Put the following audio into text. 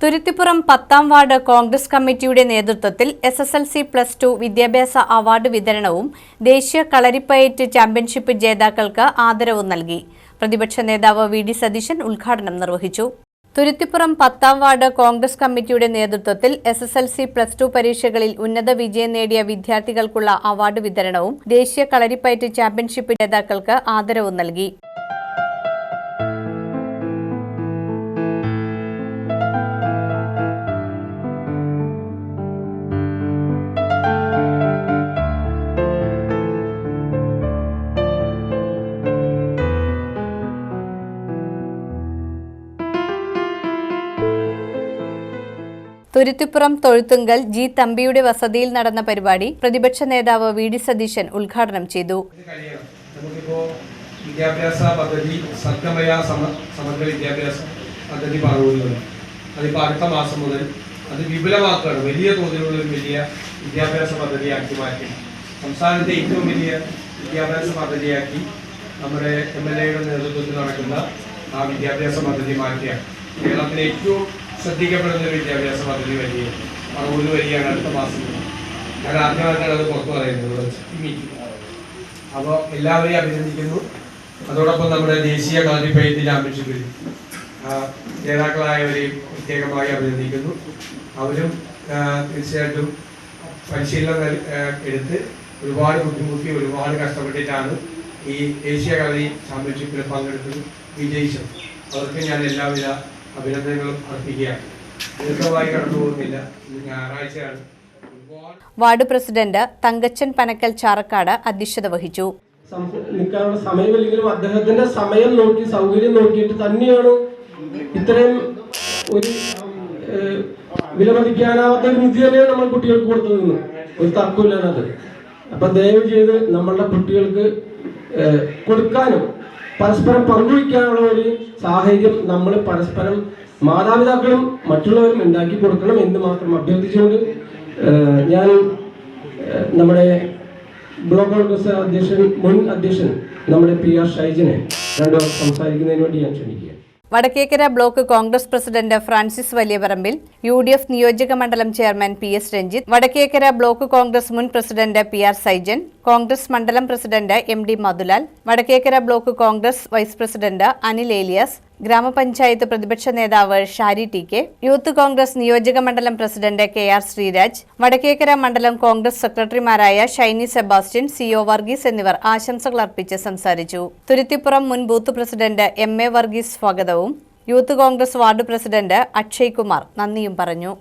തുരുത്തിപ്പുറം പത്താം വാർഡ് കോൺഗ്രസ് കമ്മിറ്റിയുടെ നേതൃത്വത്തിൽ S S L C plus two വിദ്യാഭ്യാസ അവാർഡ് വിതരണവും ദേശീയ കളരിപ്പയറ്റ് ചാമ്പ്യൻഷിപ്പ് ജേതാക്കൾക്ക് ആദരവും നൽകി. പ്രതിപക്ഷ നേതാവ് വി ഡി സതീശൻ ഉദ്ഘാടനം നിർവഹിച്ചു. തുരുത്തിപ്പുറം പത്താം വാർഡ് കോൺഗ്രസ് കമ്മിറ്റിയുടെ നേതൃത്വത്തിൽ S S L C plus two പരീക്ഷകളിൽ ഉന്നത വിജയം നേടിയ വിദ്യാർത്ഥികൾക്കുള്ള അവാർഡ് വിതരണവും ദേശീയ കളരിപ്പയറ്റ് ചാമ്പ്യൻഷിപ്പ് ജേതാക്കൾക്ക് ആദരവും നൽകി. തുരുത്തിപ്പുറം തൊഴുത്തുങ്കൽ ജി തമ്പിയുടെ വസതിയിൽ നടന്ന പരിപാടി പ്രതിപക്ഷ നേതാവ് വി ഡി സതീശൻ ഉദ്ഘാടനം ചെയ്തു. വിദ്യാഭ്യാസ പദ്ധതി സത്യമയ സമ സമഗ്ര വിദ്യാഭ്യാസ പദ്ധതി പറഞ്ഞുകൊണ്ടുണ്ട് അതിപ്പോൾ അടുത്ത മാസം മുതൽ അത് വിപുലമാക്കുകയാണ്. വലിയ തോതിലുള്ള ഒരു വലിയ വിദ്യാഭ്യാസ പദ്ധതിയാക്കി മാറ്റി. സംസ്ഥാനത്തെ ഏറ്റവും വലിയ വിദ്യാഭ്യാസ പദ്ധതിയാക്കി നമ്മുടെ എം എൽ എയുടെ നേതൃത്വത്തിൽ നടക്കുന്ന ആ വിദ്യാഭ്യാസ പദ്ധതി മാറ്റിയാണ്. കേരളത്തിലെ ഏറ്റവും ശ്രദ്ധിക്കപ്പെടുന്ന ഒരു വിദ്യാഭ്യാസ പദ്ധതി വലിയ പറവൂര് വരികയാണ് അടുത്ത മാസം. ഞാൻ ആദ്യമായിട്ടാണ് അത് പുറത്തു പറയുന്നത്. അപ്പോൾ എല്ലാവരെയും അഭിനന്ദിക്കുന്നു. അതോടൊപ്പം നമ്മുടെ ദേശീയ കളരിപ്പയറ്റ് ചാമ്പ്യൻഷിപ്പിൽ ജേതാക്കളായവരെയും പ്രത്യേകമായി അഭിനന്ദിക്കുന്നു. അവരും തീർച്ചയായിട്ടും പരിശീലനം എടുത്ത് ഒരുപാട് ബുദ്ധിമുട്ടി ഒരുപാട് കഷ്ടപ്പെട്ടിട്ടാണ് ഈ ദേശീയ കളി ചാമ്പ്യൻഷിപ്പിൽ പങ്കെടുത്തത്. വിജയിച്ചത്. അവർക്ക് ഞാൻ എല്ലാവിധ അഭിനന്ദനങ്ങളും അർപ്പിക്കുകയാണ്. ദീർഘമായി കടന്നു പോകുന്നില്ല ഇന്ന് ഞായറാഴ്ചയാണ്. വാർഡ് പ്രസിഡന്റ് തങ്കച്ചൻ പനക്കൽ ചാറക്കാട് അധ്യക്ഷത വഹിച്ചു. നിൽക്കാനുള്ള സമയമില്ലെങ്കിലും അദ്ദേഹത്തിന്റെ സമയം നോക്കി സൗകര്യം നോക്കിയിട്ട് തന്നെയാണ് ഇത്രയും ഒരു വിലമതിക്കാനാവാത്ത ഒരു നിധി തന്നെയാണ് നമ്മൾ കുട്ടികൾക്ക് കൊടുത്തതെന്ന്. ഒരു തർക്കമില്ലാതെ. അപ്പൊ ദയവ് ചെയ്ത് നമ്മളുടെ കുട്ടികൾക്ക് കൊടുക്കാനും പരസ്പരം പങ്കുവയ്ക്കാനുള്ള ഒരു സാഹചര്യം നമ്മൾ പരസ്പരം മാതാപിതാക്കളും മറ്റുള്ളവരും ഉണ്ടാക്കി കൊടുക്കണം എന്ന് മാത്രം അഭ്യർത്ഥിച്ചുകൊണ്ട് ഞാൻ നമ്മുടെ ബ്ലോക്ക് കോൺഗ്രസ് അധ്യക്ഷൻ മുൻ അധ്യക്ഷൻ നമ്മുടെ പി ആർ ഷൈജിനെ രണ്ടു സംസാരിക്കുന്നതിന് വേണ്ടി ഞാൻ ക്ഷണിക്കുക Vadakkekara block Congress president Francis Valiyaparambil U D F നിയോജക മണ്ഡലം chairman P S Ranjith Vadakkekara block Congress മുൻ president P R Saijan Congress മണ്ഡലം president M D Madhulal Vadakkekara block Congress vice president Anil Elias ഗ്രാമപഞ്ചായത്ത് പ്രതിപക്ഷ നേതാവ് Shari T K youth Congress നിയോജക മണ്ഡലം president K R Sreeraj Vadakkekara മണ്ഡലം കോൺഗ്രസ് സെക്രട്ടറിമാരായ Shiny Sebastian C O Varghese എന്നിവർ ആശംസകൾ അർപ്പിച്ച് സംസാരിച്ചു. തുരുത്തിപ്പുറം മുൻ booth president M A Varghese സ്വാഗതവും youth Congress ward president Akshay Kumar നന്ദിയും പറഞ്ഞു.